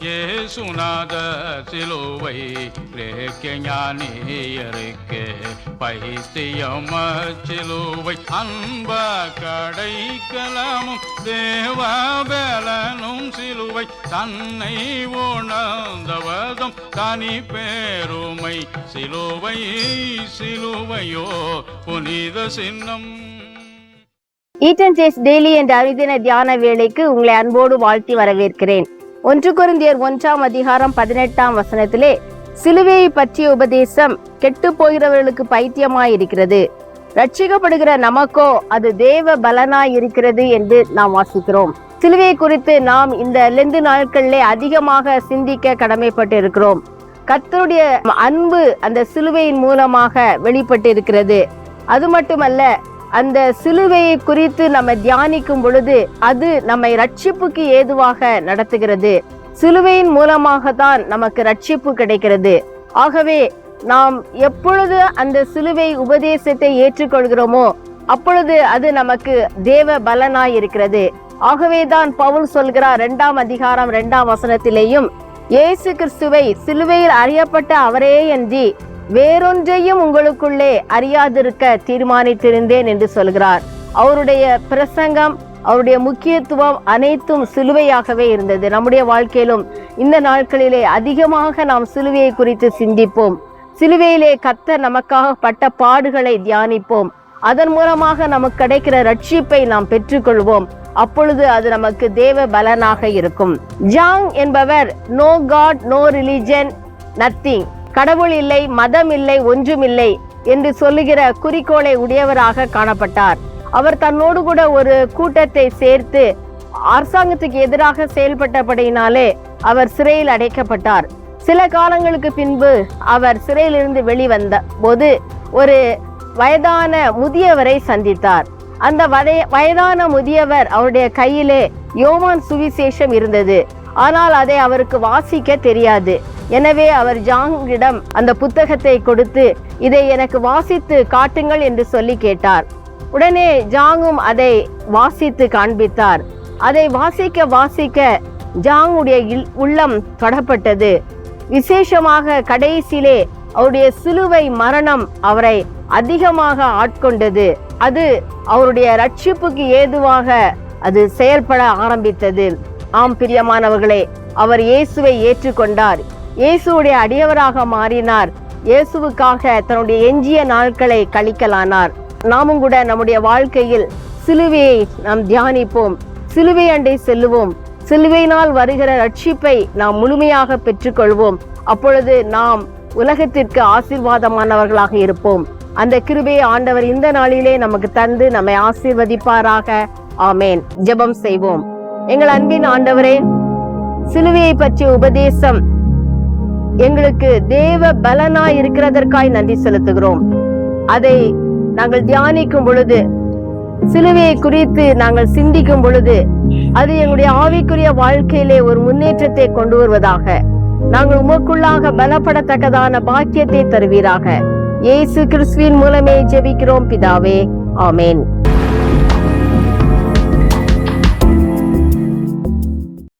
ஏசுநாத சிலுவை ரேக்க ஞானியருக்கு பைத்தியம் சிலுவை. அன்ப கடைக்கலமும் தேவபலனும் சிலுவை. தன்னை உணர்ந்தவதும் தனி பேருமை சிலுவை சிலுவையோ புனித சின்னம். ஈட்டன் சேஸ் டெய்லி என்ற அறிதின தியான வேலைக்கு உங்களை அன்போடு வாழ்த்தி வரவேற்கிறேன். ஒன்று குருந்தியர் ஒன்றாம் அதிகாரம் பதினெட்டாம் வசனத்திலே சிலுவையை பற்றிய உபதேசம் கெட்டு போகிறவர்களுக்கு பைத்தியமாயிருக்கிறது. ரட்சிக்கப்படுகிற நமக்கோ அது தேவ பலனாய் இருக்கிறது என்று நாம் வாசிக்கிறோம். சிலுவையை குறித்து நாம் இந்த லெந்து நாட்களிலே அதிகமாக சிந்திக்க கடமைப்பட்டு இருக்கிறோம் கத்தருடைய அன்பு அந்த சிலுவையின் மூலமாக வெளிப்பட்டு இருக்கிறது அது மட்டுமல்ல அந்த சிலுவையை குறித்து நம்ம தியானிக்கும் பொழுது அது நம்மை ரட்சிப்புக்கு ஏதுவாக நடத்துகிறது. சிலுவையின் மூலமாக தான் நமக்கு ரட்சிப்பு கிடைக்கிறது. ஆகவே நாம் எப்பொழுது அந்த சிலுவை உபதேசத்தை ஏற்றுக்கொள்கிறோமோ அப்பொழுது அது நமக்கு தேவ பலனாய் இருக்கிறது. ஆகவேதான் பவுல் சொல்கிறார் இரண்டாம் அதிகாரம் இரண்டாம் வசனத்திலேயும் இயேசு கிறிஸ்துவை சிலுவையில் அறியப்பட்ட அவரே என்று வேறொன்றையும் உங்களுக்குள்ளே அறியாதிருக்க தீர்மானித்திருந்தேன் என்று சொல்கிறார். அவருடைய பிரசங்கம் அவருடைய முக்கியத்துவம் அனைத்தும் சிலுவையாகவே இருந்தது. நம்முடைய வாழ்க்கையிலும் இந்த நாட்களிலே அதிகமாக நாம் சிலுவையை குறித்து சிந்திப்போம். சிலுவையிலே கத்த நமக்காக பட்ட பாடுகளை தியானிப்போம். அதன் மூலமாக நமக்கு கிடைக்கிற ரட்சிப்பை நாம் பெற்றுக்கொள்வோம். அப்பொழுது அது நமக்கு தேவ பலனாக இருக்கும். ஜாங் என்பவர் no god no religion nothing கடவுள் இல்லை மதம் இல்லை ஒன்றுமில்லை என்று சொல்லுகிற குறிக்கோளை உடையவராக காணப்பட்டார். அவர் தன்னோடு கூட ஒரு கூட்டத்தை சேர்த்து அரசாங்கத்துக்கு எதிராக செயல்பட்டபடியினாலே அவர் சிறையில் அடைக்கப்பட்டார். சில காலங்களுக்கு பின்பு அவர் சிறையிலிருந்து வெளிவந்த போது ஒரு வயதான முதியவரை சந்தித்தார். அந்த வதை வயதான முதியவர் அவருடைய கையிலே யோமான் சுவிசேஷம் இருந்தது. ஆனால் அதை அவருக்கு வாசிக்க தெரியாது. எனவே அவர் ஜாங்கிடம் அந்த புத்தகத்தை கொடுத்து இதை எனக்கு வாசித்து காட்டுங்கள் என்று சொல்லி கேட்டார். உடனே ஜாங்கும் அதை வாசித்து காண்பித்தார். அதை வாசிக்க வாசிக்க ஜாங்குடைய உள்ளம் தொடப்பட்டது. விசேஷமாக கடைசியிலே அவருடைய சிலுவை மரணம் அவரை அதிகமாக ஆட்கொண்டது. அது அவருடைய ரட்சிப்புக்கு ஏதுவாக அது செயல்பட ஆரம்பித்தது. ஆம் பிரியமானவர்களே அவர் இயேசுவை ஏற்றுக்கொண்டார். இயேசுடைய அடியவராக மாறினார். இயேசுவுக்காக தன்னுடைய எஞ்சிய நாட்களை கழிக்கலானார். நாமும் கூட நம்முடைய வாழ்க்கையில் சிலுவையை நாம் தியானிப்போம். சிலுவை அண்டை செல்லுவோம். சிலுவையினால் வருகிற ரட்சிப்பை நாம் முழுமையாக பெற்றுக்கொள்வோம். அப்பொழுது நாம் உலகத்திற்கு ஆசீர்வாதமானவர்களாக இருப்போம். அந்த கிருபையை ஆண்டவர் இந்த நாளிலே நமக்கு தந்து நம்மை ஆசீர்வதிப்பாராக. ஆமேன். ஜெபம் செய்வோம். எங்கள் அன்பின் ஆண்டவரே சிலுவையை பற்றிய உபதேசம் எங்களுக்கு தேவ பலனாய் இருக்கிறதற்காய் நன்றி செலுத்துகிறோம். அதை நாங்கள் தியானிக்கும் பொழுது சிலுவையை குறித்து நாங்கள் சிந்திக்கும் பொழுது அது எங்களுடைய ஆவிக்குரிய வாழ்க்கையிலே ஒரு முன்னேற்றத்தை கொண்டு வருவதாக நாங்கள் உமக்குள்ளாக பலப்படத்தக்கதான பாக்கியத்தை தருவீராக. இயேசு கிறிஸ்துவின் மூலமே ஜெபிக்கிறோம் பிதாவே. ஆமேன்.